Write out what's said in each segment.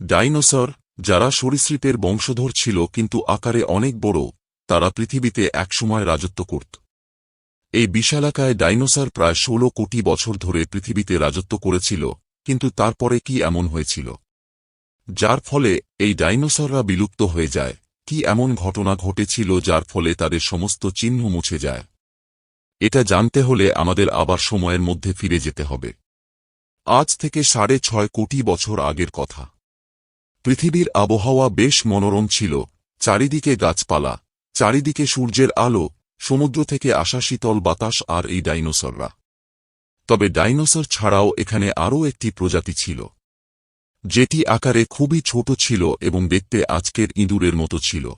Dinosaur, যারা সরীসৃপের বংশধর ছিল কিন্তু আকারে অনেক বড়, তারা পৃথিবীতে একসময় রাজত্ব করত। এই বিশালাকায় ডাইনোসর প্রায় ষোলো কোটি বছর ধরে পৃথিবীতে রাজত্ব করেছিল, কিন্তু তারপরে কি এমন হয়েছিল? যার ফলে এই ডাইনোসররা বিলুপ্ত হয়ে যায়, কি এমন ঘটনা ঘটেছিল যার ফলে তাদের সমস্ত চিহ্ন মুছে যায়? এটা জানতে হলে আমাদের আবার সময়ের মধ্যে ফিরে যেতে হবে। আজ থেকে সাড়ে ছয় কোটি বছর আগের কথা। পৃথিবীর আবহাওয়া বেশ মনোরম ছিল। চারিদিকে গাছপালা, চারিদিকে সূর্যের আলো, সমুদ্র থেকে আসা শীতল বাতাস আর এই ডাইনোসররা। তবে ডাইনোসর ছাড়াও এখানে আরও একটি প্রজাতি ছিল। যেটি আকারে খুবই ছোট ছিল এবং দেখতে আজকের ইঁদুরের মতো ছিল।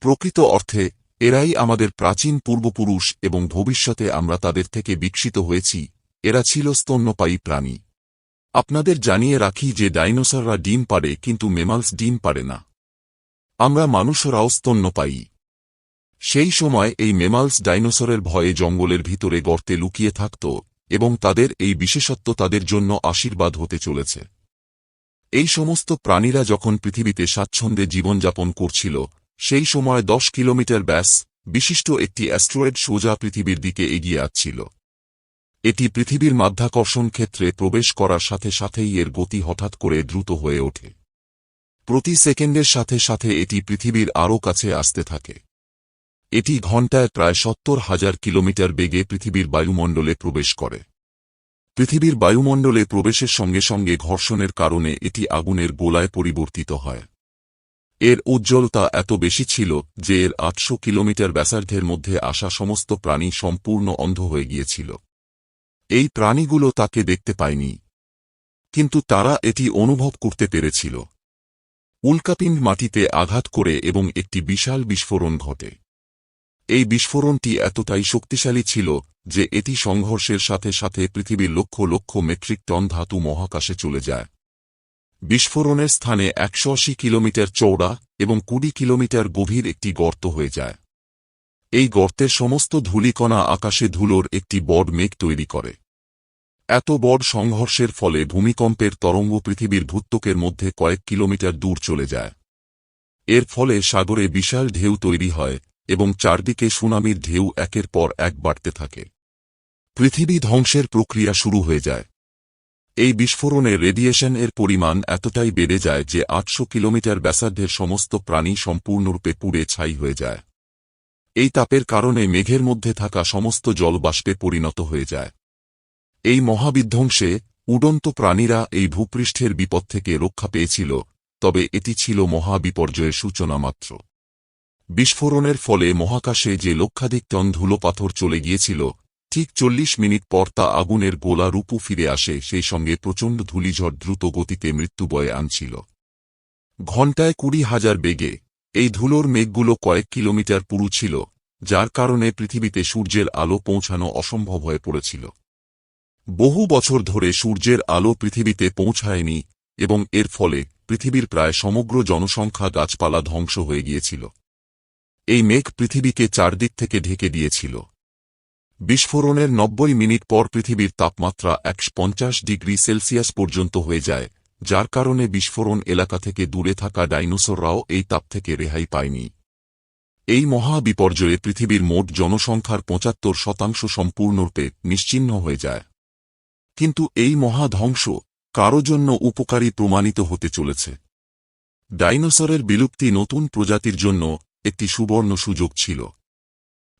প্রকৃত অর্থে, এরাই আমাদের প্রাচীন পূর্বপুরুষ এবং ভবিষ্যতে আমরা তাদের থেকে বিকশিত হয়েছি। এরা ছিল স্তন্যপায়ী প্রাণী। আপনাদের জানিয়ে রাখি যে ডাইনোসররা ডিম পারে কিন্তু মেমালস ডিম পারে না। আমরা মানুষরাও স্তন্যপায়ী সেই সময় এই মেমালস ডাইনোসরের ভয়ে জঙ্গলের ভিতরে গর্তে লুকিয়ে থাকত এবং তাদের এই বিশেষত্ব তাদের জন্য আশীর্বাদ হতে চলেছে। এই সমস্ত প্রাণীরা যখন পৃথিবীতে স্বাচ্ছন্দ্যে জীবনযাপন করছিল, সেই সময় দশ কিলোমিটার ব্যাস বিশিষ্ট একটি অ্যাস্ট্রয়েড সোজা পৃথিবীর দিকে এগিয়ে আসছিল। এটি পৃথিবীর মাধ্যাকর্ষণ ক্ষেত্রে প্রবেশ করার সাথে সাথেই এর গতি হঠাৎ করে দ্রুত হয়ে ওঠে। প্রতি সেকেন্ডের সাথে সাথে এটি পৃথিবীর আরও কাছে আসতে থাকে। এটি ঘণ্টায় প্রায় সত্তর হাজার কিলোমিটার বেগে পৃথিবীর বায়ুমণ্ডলে প্রবেশ করে। পৃথিবীর বায়ুমণ্ডলে প্রবেশের সঙ্গে সঙ্গে ঘর্ষণের কারণে এটি আগুনের গোলায় পরিবর্তিত হয়। এর উজ্জ্বলতা এত বেশি ছিল যে এর আটশো কিলোমিটার ব্যাসার্ধের মধ্যে আসা সমস্ত প্রাণী সম্পূর্ণ অন্ধ হয়ে গিয়েছিল। এই প্রাণীগুলো তাকে দেখতে পায়নি। কিন্তু তারা এটি অনুভব করতে পেরেছিল। উল্কাপিণ্ড মাটিতে আঘাত করে এবং একটি বিশাল বিস্ফোরণ ঘটে। এই বিস্ফোরণটি এতটাই শক্তিশালী ছিল যে এটি সংঘর্ষের সাথে সাথে পৃথিবীর লক্ষ লক্ষ মেট্রিক টন ধাতু মহাকাশে চলে যায়। বিস্ফোরণের স্থানে একশো আশি কিলোমিটার চৌড়া এবং কুড়ি কিলোমিটার গভীর একটি গর্ত হয়ে যায়। এই গর্তের সমস্ত ধূলিকণা আকাশে ধুলোর একটি বড় মেঘ তৈরি করে। এত বড় সংঘর্ষের ফলে ভূমিকম্পের তরঙ্গ পৃথিবীর ভূত্বকের মধ্যে কয়েক কিলোমিটার দূর চলে যায়। এর ফলে সাগরে বিশাল ঢেউ তৈরি হয় এবং চারদিকে সুনামির ঢেউ একের পর এক বাড়তে থাকে। পৃথিবী ধ্বংসের প্রক্রিয়া শুরু হয়ে যায়। এই বিস্ফোরণে রেডিয়েশন এর পরিমাণ এতটাই বেড়ে যায় যে আটশো কিলোমিটার ব্যাসার্ধের সমস্ত প্রাণী সম্পূর্ণরূপে পুড়ে ছাই হয়ে যায়। এই তাপের কারণে মেঘের মধ্যে থাকা সমস্ত জল বাষ্পে পরিণত হয়ে যায়। এই মহাবিধ্বংসে উডন্ত প্রাণীরা এই ভূপৃষ্ঠের বিপদ থেকে রক্ষা পেয়েছিল, তবে এটি ছিল মহাবিপর্যয়ের সূচনা মাত্র। বিস্ফোরণের ফলে মহাকাশে যে লক্ষাধিক টন ধুলোপাথর চলে গিয়েছিল, ঠিক চল্লিশ মিনিট পর তা আগুনের গোলা রূপু ফিরে আসে, সেই সঙ্গে প্রচণ্ড ধূলিঝড় দ্রুত গতিতে মৃত্যু বয়ে আনছিল। ঘণ্টায় কুড়ি হাজার বেগে এই ধুলোর মেঘগুলো কয়েক কিলোমিটার পুরু ছিল, যার কারণে পৃথিবীতে সূর্যের আলো পৌঁছানো অসম্ভব হয়ে পড়েছিল। বহু বছর ধরে সূর্যের আলো পৃথিবীতে পৌঁছায়নি, এবং এর ফলে পৃথিবীর প্রায় সমগ্র জনসংখ্যা গাছপালা ধ্বংস হয়ে গিয়েছিল। এই মেঘ পৃথিবীকে চারদিক থেকে ঢেকে দিয়েছিল। বিস্ফোরণের নব্বই মিনিট পর পৃথিবীর তাপমাত্রা একশ পঞ্চাশ ডিগ্রি সেলসিয়াস পর্যন্ত হয়ে যায় যার কারণে বিস্ফোরণ এলাকা থেকে দূরে থাকা ডাইনোসররাও এই তাপ থেকে রেহাই পায়নি। এই মহা বিপর্যয়ে পৃথিবীর মোট জনসংখ্যার পঁচাত্তর শতাংশ সম্পূর্ণরূপে নিশ্চিহ্ন হয়ে যায়। কিন্তু এই মহা ধ্বংস কারও জন্য উপকারী প্রমাণিত হতে চলেছে। ডাইনোসরের বিলুপ্তি নতুন প্রজাতির জন্য একটি সুবর্ণ সুযোগ ছিল।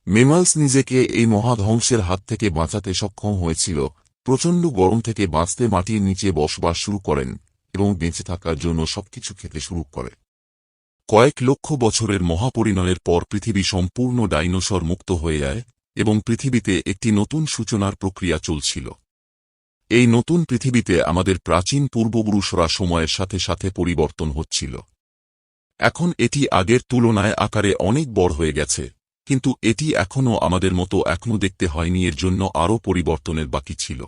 মেমালস নিজেকে এই মহাধ্বংসের হাত থেকে বাঁচাতে সক্ষম হয়েছিল, প্রচণ্ড গরম থেকে বাঁচতে মাটির নিচে বসবাস শুরু করেন এবং বেঁচে থাকার জন্য সবকিছু খেতে শুরু করে। কয়েক লক্ষ বছরের মহাপরিণয়ের পর পৃথিবী সম্পূর্ণ ডাইনোসর মুক্ত হয়ে যায় এবং পৃথিবীতে একটি নতুন সূচনার প্রক্রিয়া চলছিল। এই নতুন পৃথিবীতে আমাদের প্রাচীন পূর্বপুরুষরা সময়ের সাথে সাথে পরিবর্তন হচ্ছিল। এখন এটি আগের তুলনায় আকারে অনেক বড় হয়ে গেছে, কিন্তু এটি এখনও আমাদের মতো এখনও দেখতে হয়নি, এর জন্য আরও পরিবর্তনের বাকি ছিল।